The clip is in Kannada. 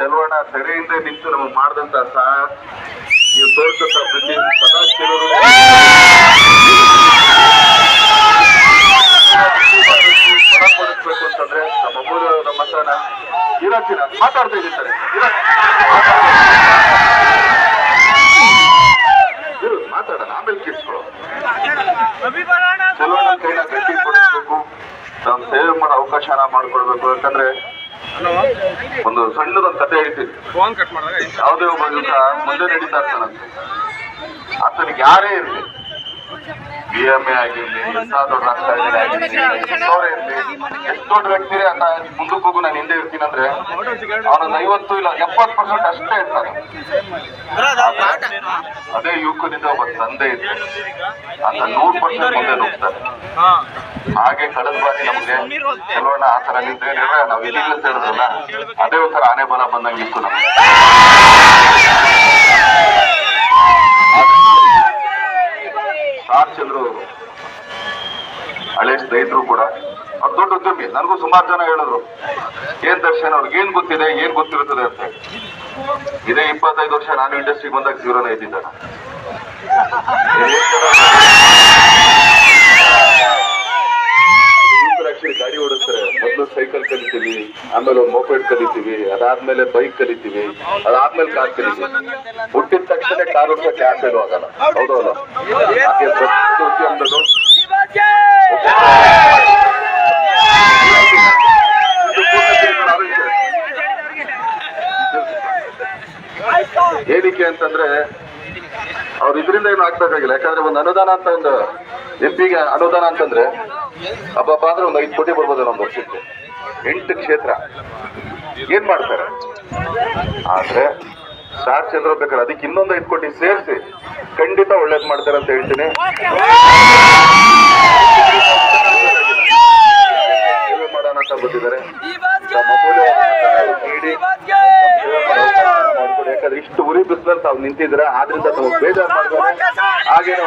ಯಾಕಂದ್ರೆ ಸೆರೆಯಿಂದ ನಿಂತು ನಮಗೆ ಮಾಡಿದಂತ ಸಹ ನೀವು ತೋರಿಸಂತ ಪ್ರತಿ ಸದಾ ಕೆಲವರು ಕೊಡಿಸ್ಬೇಕು ಅಂತಂದ್ರೆ ನಮ್ಮ ಅಮ್ಮೂರು ನಮ್ಮ ಮತನ ಇರಕ್ಕಿನ ಮಾತಾಡ್ತಾ ಇದ್ದೀನಿ ಸರ್ ಮಾತಾಡೋಣ, ಆಮೇಲೆ ಕಿರ್ಸ್ಕೊಳ್ಳೋ ಚಲೋಣ ಕೈನ ಗಟ್ಟಿ ಕೊಡಿಸ್ಬೇಕು ನಾವು ಸೇವೆ ಮಾಡೋ ಅವಕಾಶನ ಮಾಡ್ಕೊಡ್ಬೇಕು. ಯಾಕಂದ್ರೆ ಒಂದು ಸಣ್ಣದೊಂದು ಕತೆ ಹೇಳ್ತೀನಿ. ಯಾವುದೇ ಒಬ್ಬ ದಿವಸ ಮುಂದೆ ನಡೀತಾ ಇರ್ತಾನಂತೆ ಆತನಿಗೆ ಯಾರೇ ಇರಲಿ ಬಿ ಎಂ ಎ ಆಗಿರ್ಲಿ ಎಷ್ಟೋರೇ ದೊಡ್ಡ ರಾಜಕಾರಣಿ ಆಗಿರ್ಲಿ ಎಂತವ್ರೇ ಇರ್ಲಿ ಎಷ್ಟು ದೊಡ್ಡ ವ್ಯಕ್ತಿ ಅಂತ ಮುಂದಕ್ಕೆ ಹೋಗು ನಾನು ಹಿಂದೆ ಇರ್ತೀನಿ ಅಂದ್ರೆ ಅವನೊಂದು ಐವತ್ತು ಇಲ್ಲ ಎಪ್ಪತ್ತು ಪರ್ಸೆಂಟ್ ಅಷ್ಟೇ ಇರ್ತಾನೆ. ಅದೇ ಯುವಕನಿಂದ ಒಬ್ಬ ತಂದೆ ಇದ್ದ ಆತ ನೂರು ಪರ್ಸೆಂಟ್ ಮುಂದೆ ನುಗ್ತಾರೆ ಹಾ ಹಾಗೆ ಕಳೆದ ಬಾರಿ ನಮ್ಗೆ ಚಲೋಣ ಆ ತರ ನಿಂತ್ರೆ ನಾವು ಇದೀಗ ಸೇರಿದ್ರಲ್ಲ ಅದೇ ಒಂಥರ ಆನೆ ಬಲ ಬಂದಂಗೆ ಇತ್ತು ನಮ್ಗೆ. ಸಾರ್ ಚಂದ್ರು ಹಳೆ ಸ್ನೇಹಿತರು ಕೂಡ ಅವ್ರು ದೊಡ್ಡ ಉದ್ಯಮಿ ನನಗೂ ಸುಮಾರು ಜನ ಹೇಳಿದ್ರು. ಏನ್ ದರ್ಶನ್ ಅವ್ರಿಗೆ ಏನ್ ಗೊತ್ತಿದೆ ಏನ್ ಗೊತ್ತಿರುತ್ತದೆ ಅಂತ ಇದೇ ಇಪ್ಪತ್ತೈದು ವರ್ಷ ನಾನು ಇಂಡಸ್ಟ್ರಿಗೆ ಬಂದಾಗ ಜೀವನ ಇದ್ದಿದ್ದ ಮೊಪೆಡ್ ಕಲಿತೀವಿ, ಅದಾದ್ಮೇಲೆ ಬೈಕ್ ಕಲಿತೀವಿ, ಅದಾದ್ಮೇಲೆ ಕಾರ್ ಕಲಿತೀವಿ. ಹುಟ್ಟಿದ ತಕ್ಷಣ ಕಾರ್ ಓಡಿಸೋಕೆ ಯಾಕೆ ಆಗಲ್ಲ. ಹೌದೌದು ಹಾಗೆ ಏನಕ್ಕೆ ಅಂತಂದ್ರೆ, ಅವ್ರು ಇದರಿಂದ ಏನು ಆಗ್ಬೇಕಾಗಿಲ್ಲ. ಯಾಕಂದ್ರೆ ಒಂದು ಅನುದಾನ ಅಂತ ಒಂದು ಎಂಪಿಗೆ ಅನುದಾನ ಅಂತಂದ್ರೆ, ಹಬ್ಬ ಅಂದ್ರೆ ಒಂದು ಐದು ಕೋಟಿ ಬರ್ಬೋದು ಒಂದು ವರ್ಷಕ್ಕೆ. ಎಂಟು ಕ್ಷೇತ್ರ. ಏನ್ ಮಾಡ್ತಾರೆ? ಆದ್ರೆ ಸ್ಟಾರ್ ಚಂದ್ರ ಬೇಕಾದ್ರೆ ಅದಕ್ಕೆ ಇನ್ನೊಂದು ಐದು ಕೋಟಿ ಸೇರಿಸಿ ಖಂಡಿತ ಒಳ್ಳೇದ್ ಮಾಡ್ತಾರೆ ಅಂತ ಹೇಳ್ತೀನಿ. ಮಾಡೋಣ ಅಂತ. ಯಾಕಂದ್ರೆ ಇಷ್ಟು ಉರಿ ಬಿಸಿಲಲ್ಲಿ ತಾವು ನಿಂತಿದ್ರೆ ಆದ್ರಿಂದ ತಮಗೆ ಬೇಜಾರು ಮಾಡ್ತಾರೆ. ಹಾಗೇನೋ